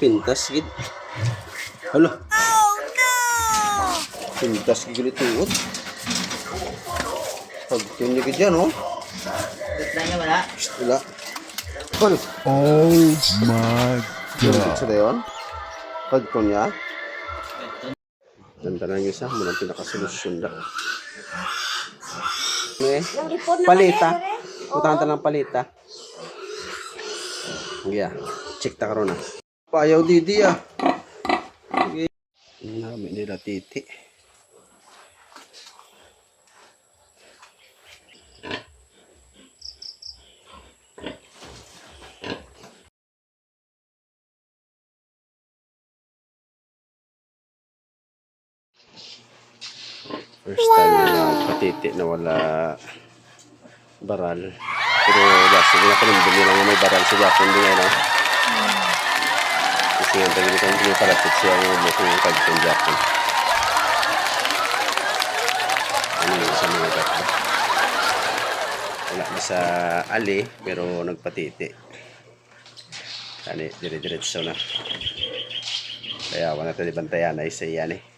Pintas gid. Hala. Pintas gid ulit tuot. Pagtun niya gid yan, oh. Niya wala. Wala. Hal. Oh my Gid sa dayon. Pagtun niya. Ganda lang isa, mo nang pinakasolusyon da. Eh, palita. Utang ta ng palita. Yeah, check ta karon na. Payaw didi ah. Sige. Nami nila titi. First time na patiti na wala baral. Pero basta na panundin nila nga may baral sa Japon din ano. Palapit siya ang ulo kung yung kagitang Japon. Ano yun sa mga gato. Wala na sa ali pero nagpatiti. Ani, dire-diretso na. Kaya wala tayo bantayan na isa yan eh.